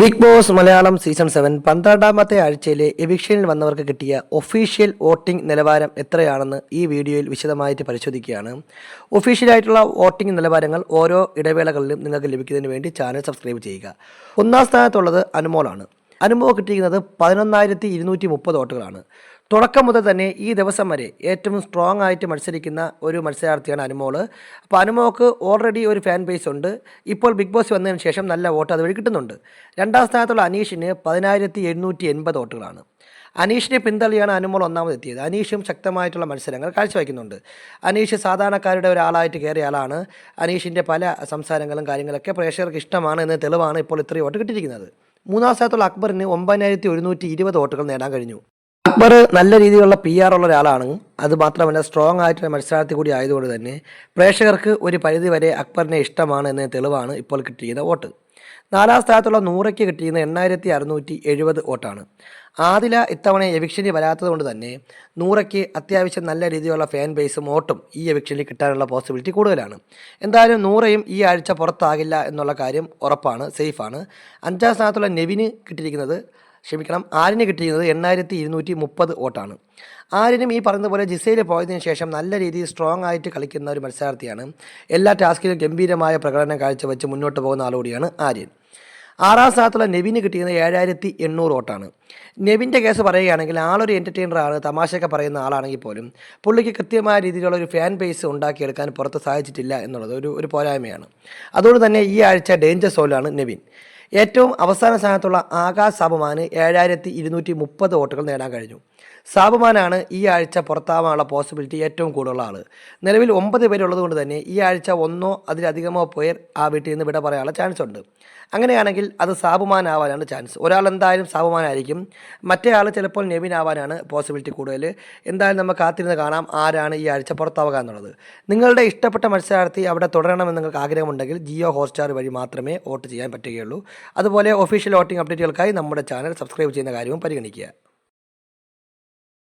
Bigg Boss Malayalam season seven പന്ത്രണ്ടാമത്തെ ആഴ്ചയിലെ എവിക്ഷനിൽ വന്നവർക്ക് കിട്ടിയ ഒഫീഷ്യൽ വോട്ടിംഗ് നിലവാരം എത്രയാണെന്ന് ഈ വീഡിയോയിൽ വിശദമായിട്ട് പരിശോധിക്കുകയാണ്. ഒഫീഷ്യലായിട്ടുള്ള വോട്ടിംഗ് നിലവാരങ്ങൾ ഓരോ ഇടവേളകളിലും നിങ്ങൾക്ക് ലഭിക്കുന്നതിന് വേണ്ടി ചാനൽ സബ്സ്ക്രൈബ് ചെയ്യുക. ഒന്നാം സ്ഥാനത്തുള്ളത് അനുമോളാണ്. അനുമോൾ കിട്ടിയിരിക്കുന്നത് പതിനൊന്നായിരത്തി ഇരുന്നൂറ്റി മുപ്പത് വോട്ടുകളാണ്. തുടക്കം മുതൽ തന്നെ ഈ ദിവസം വരെ ഏറ്റവും സ്ട്രോങ് ആയിട്ട് മത്സരിക്കുന്ന ഒരു മത്സരാർത്ഥിയാണ് അനുമോൾ. അപ്പോൾ അനുമോക്ക് ഓൾറെഡി ഒരു ഫാൻ ബേസ് ഉണ്ട്. ഇപ്പോൾ ബിഗ് ബോസ് വന്നതിന് ശേഷം നല്ല വോട്ട് അതുവഴി കിട്ടുന്നുണ്ട്. രണ്ടാം സ്ഥാനത്തുള്ള അനീഷിന് പതിനായിരത്തി എഴുന്നൂറ്റി എൺപത് വോട്ടുകളാണ്. അനീഷിനെ പിന്തള്ളിയാണ് അനുമോൾ ഒന്നാമതെത്തിയത്. അനീഷും ശക്തമായിട്ടുള്ള മത്സരങ്ങൾ കാഴ്ചവെക്കുന്നുണ്ട് അനീഷ് സാധാരണക്കാരുടെ ഒരാളായിട്ട് കയറിയ ആളാണ്. അനീഷിന്റെ പല സംസാരങ്ങളും കാര്യങ്ങളൊക്കെ പ്രേക്ഷകർക്ക് ഇഷ്ടമാണ് എന്ന തെളിവാണ് ഇപ്പോൾ ഇത്രയും വോട്ട് കിട്ടിയിരിക്കുന്നത്. മൂന്നാം സ്ഥാനത്തുള്ള അക്ബറിന് ഒമ്പതിനായിരത്തി ഒരുന്നൂറ്റി ഇരുപത് വോട്ടുകൾ നേടാൻ കഴിഞ്ഞു. അക്ബർ നല്ല രീതിയിലുള്ള പി ആർ ഉള്ള ഒരാളാണ്. അത് മാത്രമല്ല സ്ട്രോങ് ആയിട്ടുള്ള മത്സരാർത്ഥി കൂടി ആയതുകൊണ്ട് തന്നെ പ്രേക്ഷകർക്ക് ഒരു പരിധി വരെ അക്ബറിനെ ഇഷ്ടമാണ് എന്ന തെളിവാണ് ഇപ്പോൾ കിട്ടിയത് വോട്ട്. നാലാം സ്ഥാനത്തുള്ള നൂറയ്ക്ക് കിട്ടിയിരുന്ന എണ്ണായിരത്തി അറുന്നൂറ്റി എഴുപത് വോട്ടാണ്. ആദില ഇത്തവണ എവിക്ഷനി വരാത്തത് കൊണ്ട് തന്നെ നൂറയ്ക്ക് അത്യാവശ്യം നല്ല രീതിയിലുള്ള ഫാൻ ബേസും വോട്ടും ഈ എവിക്ഷനിൽ കിട്ടാനുള്ള പോസിബിലിറ്റി കൂടുതലാണ്. എന്തായാലും നൂറയും ഈ ആഴ്ച പുറത്താകില്ല എന്നുള്ള കാര്യം ഉറപ്പാണ് സേഫാണ് അഞ്ചാം സ്ഥാനത്തുള്ള നെവിന് കിട്ടിയിരിക്കുന്നത് ക്ഷമിക്കണം. ആരിന് കിട്ടിയിരുന്നത് എണ്ണായിരത്തി ഇരുന്നൂറ്റി മുപ്പത് വോട്ടാണ്. ആരിനും ഈ പറയുന്ന പോലെ ജിസയിൽ പോയതിനു ശേഷം നല്ല രീതിയിൽ സ്ട്രോങ് ആയിട്ട് കളിക്കുന്ന ഒരു മത്സരാർത്ഥിയാണ്. എല്ലാ ടാസ്കിലും ഗംഭീരമായ പ്രകടനം കാഴ്ചവെച്ച് മുന്നോട്ട് പോകുന്ന ആളുകൂടിയാണ് ആര്യൻ. ആറാം സ്ഥാനത്തുള്ള നെവിന് കിട്ടിയത് ഏഴായിരത്തി എണ്ണൂറ് വോട്ടാണ്. നെവിന്റെ കേസ് പറയുകയാണെങ്കിൽ ആളൊരു എന്റർടൈനറാണ് തമാശയൊക്കെ പറയുന്ന ആളാണെങ്കിൽ പോലും പുള്ളിക്ക് കൃത്യമായ രീതിയിലുള്ള ഒരു ഫാൻ ബേസ് ഉണ്ടാക്കിയെടുക്കാൻ പുറത്ത് സാധിച്ചിട്ടില്ല എന്നുള്ളത് ഒരു ഒരു പോരായ്മയാണ്. അതുകൊണ്ട് തന്നെ ഈ ആഴ്ച ഡേഞ്ചർ സോലാണ് നെവിൻ. ഏറ്റവും അവസാന സ്ഥാനത്തുള്ള ആകാശ് സാബുമാന് ഏഴായിരത്തി ഇരുന്നൂറ്റി മുപ്പത് വോട്ടുകൾ നേടാൻ കഴിഞ്ഞു. സാബുമാനാണ് ഈ ആഴ്ച പുറത്താവാനുള്ള പോസിബിലിറ്റി ഏറ്റവും കൂടുതലുള്ള ആൾ നിലവിൽ ഒമ്പത് പേരുള്ളത് കൊണ്ട് തന്നെ ഈ ആഴ്ച ഒന്നോ അതിലധികമോ പേർ ആ വീട്ടിൽ നിന്ന് വിട പറയാനുള്ള ചാൻസ് ഉണ്ട്. അങ്ങനെയാണെങ്കിൽ അത് സാബുമാനാവാനാണ് ചാൻസ് ഒരാൾ എന്തായാലും സാബുമാനായിരിക്കും. മറ്റേ ആൾ ചിലപ്പോൾ നെവിൻ ആവാനാണ് പോസിബിലിറ്റി കൂടുതൽ. എന്തായാലും നമുക്ക് കാത്തിരുന്ന് കാണാം ആരാണ് ഈ ആഴ്ച പുറത്താവുക എന്നുള്ളത്. നിങ്ങളുടെ ഇഷ്ടപ്പെട്ട മത്സരാർത്ഥി അവിടെ തുടരണമെന്ന് നിങ്ങൾക്ക് ആഗ്രഹമുണ്ടെങ്കിൽ ജിയോ ഹോട്ട്സ്റ്റാർ വഴി മാത്രമേ വോട്ട് ചെയ്യാൻ പറ്റുകയുള്ളൂ. അതുപോലെ ഒഫീഷ്യൽ വോട്ടിംഗ് അപ്ഡേറ്റുകൾക്കായി നമ്മുടെ ചാനൽ സബ്സ്ക്രൈബ് ചെയ്യുന്ന കാര്യവും പരിഗണിക്കുക.